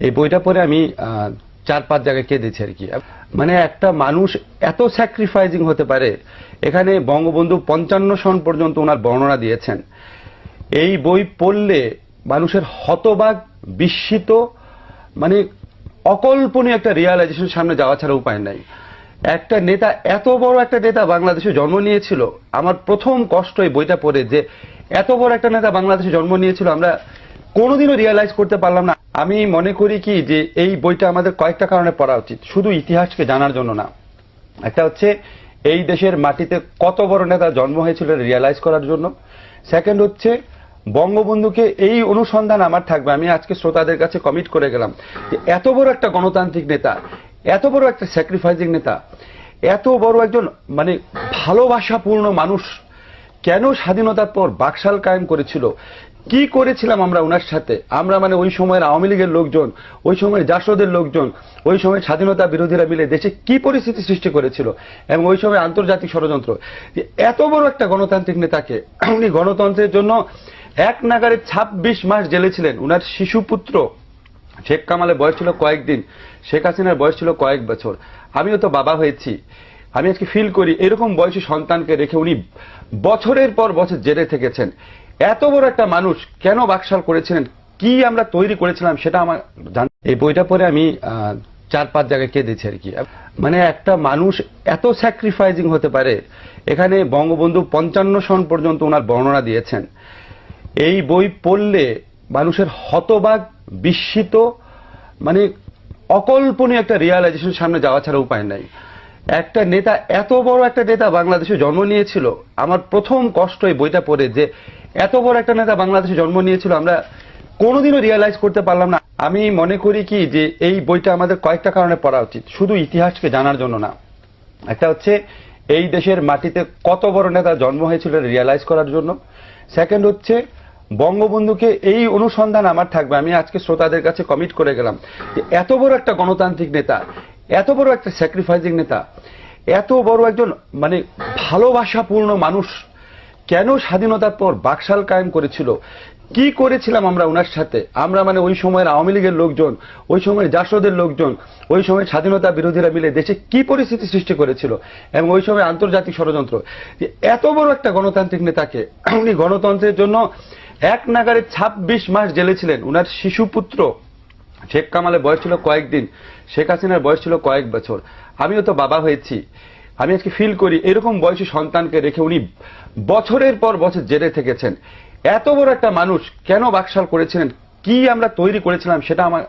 এই বইটা পরে আমি চার পাঁচ জায়গায় কেঁদেছি আর কি। মানে একটা মানুষ এত স্যাক্রিফাইজিং হতে পারে, এখানে বঙ্গবন্ধু পঞ্চান্ন সন পর্যন্ত ওনার বর্ণনা দিয়েছেন। এই বই পড়লে মানুষের হতবাক, বিস্মিত মানে অকল্পনীয় একটা রিয়ালাইজেশন সামনে যাওয়া ছাড়া উপায় নাই। একটা নেতা, এত বড় একটা নেতা বাংলাদেশে জন্ম নিয়েছিল। আমার প্রথম কষ্ট এই বইটা পড়ে যে, এত বড় একটা নেতা বাংলাদেশে জন্ম নিয়েছিল, আমরা কোনোদিনও রিয়ালাইজ করতে পারলাম না। আমি মনে করি কি যে এই বইটা আমাদের কয়েকটা কারণে পড়া উচিত। শুধু ইতিহাসকে জানার জন্য না। একটা হচ্ছে, এই দেশের মাটিতে কত বড় নেতা জন্ম হয়েছিল রিয়ালাইজ করার জন্য। সেকেন্ড হচ্ছে, বঙ্গবন্ধুকে এই অনুসন্ধান আমার থাকবে। আমি আজকে শ্রোতাদের কাছে কমিট করে গেলাম যে এত বড় একটা গণতান্ত্রিক নেতা, এত বড় একটা স্যাক্রিফাইজিং নেতা, এত বড় একজন মানে ভালোবাসাপূর্ণ মানুষ কেন স্বাধীনতার পর বাকশাল কায়েম করেছিল? কি করেছিলাম আমরা ওনার সাথে? আমরা মানে ওই সময়ের আওয়ামী লীগের লোকজন, ওই সময়ের জাসদের লোকজন, ওই সময় স্বাধীনতা বিরোধীরা মিলে দেশে কি পরিস্থিতি সৃষ্টি করেছিল এবং ওই সময় আন্তর্জাতিক ষড়যন্ত্র? এত বড় একটা গণতান্ত্রিক নেতাকে উনি গণতন্ত্রের জন্য এক নাগারে ছাব্বিশ মাস জেলে ছিলেন। উনার শিশুপুত্র শেখ কামালের বয়স ছিল কয়েকদিন, শেখ হাসিনার বয়স ছিল কয়েক বছর। আমিও তো বাবা হয়েছি। আমি আজকে ফিল করি, এরকম বয়সী সন্তানকে রেখে উনি বছরের পর বছর জেলে থেকেছেন। এত বড় একটা মানুষ কেন বাকশাল করেছিলেন? কি আমরা তৈরি করেছিলাম সেটা আমার জান- এই বইটা পড়ে আমি চার পাঁচ জায়গায় কেঁদেছি আর কি। মানে একটা মানুষ এত স্যাক্রিফাইজিং হতে পারে, এখানে বঙ্গবন্ধু পঞ্চান্ন সন পর্যন্ত ওনার বর্ণনা দিয়েছেন। এই বই পড়লে মানুষের হতবাক, বিস্মিত মানে অকল্পনীয় একটা রিয়ালাইজেশন সামনে যাওয়া ছাড়া উপায় নাই। একটা নেতা, এত বড় একটা নেতা বাংলাদেশে জন্ম নিয়েছিল। আমার প্রথম কষ্ট এই বইটা পড়ে যে এত বড় একটা নেতা বাংলাদেশে জন্ম নিয়েছিল, আমরা কোনোদিনও রিয়ালাইজ করতে পারলাম না। আমি মনে করি কি যে এই বইটা আমাদের কয়েকটা কারণে পড়া উচিত। শুধু ইতিহাসকে জানার জন্য না। একটা হচ্ছে, এই দেশের মাটিতে কত বড় নেতা জন্ম হয়েছিল রিয়ালাইজ করার জন্য। সেকেন্ড হচ্ছে, বঙ্গবন্ধুকে এই অনুসন্ধান আমার থাকবে। আমি আজকে শ্রোতাদের কাছে কমিট করে গেলাম যে এত বড় একটা গণতান্ত্রিক নেতা, এত বড় একটা স্যাক্রিফাইজিং নেতা, এত বড় একজন মানে ভালোবাসাপূর্ণ মানুষ কেন স্বাধীনতার পর বাকশাল কায়েম করেছিল? কি করেছিলাম আমরা ওনার সাথে? আমরা মানে ওই সময়ের আওয়ামী লীগের লোকজন, ওই সময়ের জাসদের লোকজন, ওই সময় স্বাধীনতা বিরোধীরা মিলে দেশে কি পরিস্থিতি সৃষ্টি করেছিল? এবং ওই সময় আন্তর্জাতিক ষড়যন্ত্র। এত বড় একটা গণতান্ত্রিক নেতাকে উনি গণতন্ত্রের জন্য এক নাগারে ছাব্বিশ মাস জেলে ছিলেন। উনার শিশুপুত্র শেখ কামালের বয়স ছিল কয়েকদিন। শেখ হাসিনার বয়স ছিল কয়েক বছর। আমিও তো বাবা হয়েছি। আমি আজকে ফিল করি, এরকম বয়সী সন্তানকে রেখে উনি বছরের পর বছর জেলে থেকেছেন। এত বড় একটা মানুষ কেন বাকশাল করেছিলেন? কি আমরা তৈরি করেছিলাম সেটা আমার